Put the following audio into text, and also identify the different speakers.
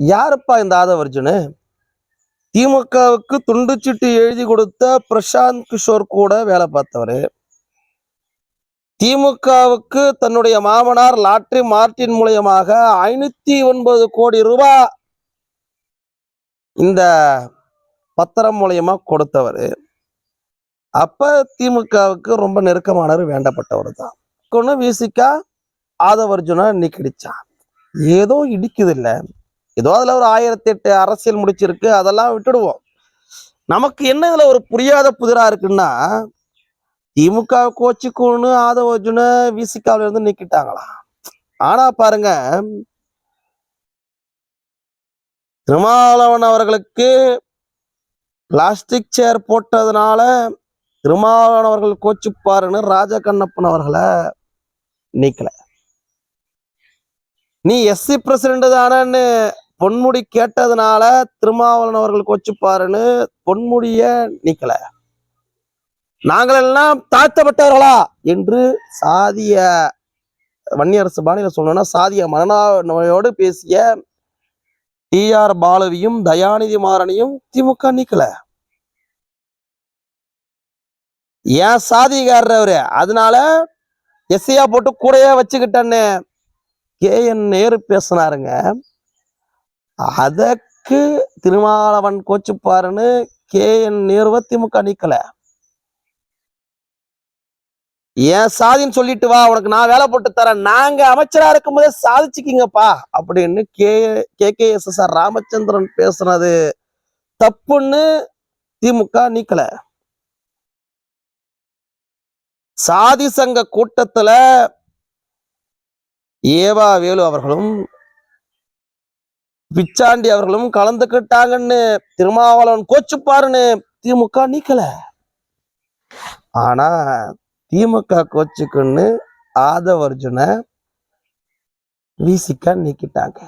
Speaker 1: யாருப்பா இந்த ஆதவர்ஜுனு? திமுகவுக்கு துண்டுச்சிட்டு எழுதி கொடுத்த பிரசாந்த் கிஷோர் கூட வேலை பார்த்தவர். திமுகவுக்கு தன்னுடைய மாமனார் லாட்ரி மார்டின் மூலியமாக ஐநூத்தி ஒன்பது கோடி ரூபாய் இந்த பத்திரம் மூலியமா கொடுத்தவர். அப்ப திமுகவுக்கு ரொம்ப நெருக்கமானவர் வேண்டப்பட்டவர் தான். கொண்டு விசிக்கா ஆதவர்ஜுனா நீக்கிடிச்சான். ஏதோ இடிக்குது இல்ல ஏதோ அதுல ஒரு ஆயிரத்தி எட்டு அரசியல் முடிச்சிருக்கு அதெல்லாம் விட்டுடுவோம். நமக்கு என்ன இதுல ஒரு புரியாத புதிரா இருக்குன்னா திமுக கோச்சிக்குன்னு ஆதவர்ஜுன விசிகாவில இருந்து நீக்கிட்டாங்களா? ஆனா பாருங்க திருமாவளவன் அவர்களுக்கு பிளாஸ்டிக் சேர் போட்டதுனால திருமாவளவன் அவர்கள் கோச்சிப்பாருன்னு ராஜா கண்ணப்பன் அவர்களை நீக்கல. நீ எஸ்சி பிரசிடண்ட் தானன்னு பொன்முடி கேட்டதுனால திருமாவளவன் அவர்கள் கோச்சுப்பாருன்னு பொன்முடிய நீக்கல. நாங்களெல்லாம் தாழ்த்தப்பட்டவர்களா என்று சாதிய வன்னியரசு பாணியில சொல்லணும்னா சாதிய மனநோயோடு பேசிய டி ஆர் பாலவியும் தயாநிதி மாறனையும் திமுக நீக்கல. ஏன் சாதிகாரர் அவரு? அதனால எஸ்ஐயா போட்டு கூடையே வச்சுக்கிட்டேன்னு கே என் நேரு பேசினாருங்க. அதற்கு திருமாவளவன் கோச்சுப்பாருன்னு கே என் நேருவை திமுக நீக்கல. ஏன் சாதின்னு சொல்லிட்டு வா உனக்கு நான் வேலை போட்டு தரேன். நாங்க அமைச்சரா இருக்கும்போதே சாதிச்சுக்கிங்கப்பா அப்படின்னு K K K S S R Ramachandran பேசுனது தப்புன்னு திமுக நீக்கல. சாதி சங்க கூட்டத்துல ஏவா வேலு அவர்களும் பிச்சாண்டி அவர்களும் கலந்துக்கிட்டாங்கன்னு திருமாவளவன் கோச்சுப்பாருன்னு திமுக நீக்கல. ஆனா திமுக கோச்சுக்குன்னு ஆதவர்ஜுன வீசிக்க நீக்கிட்டாங்க.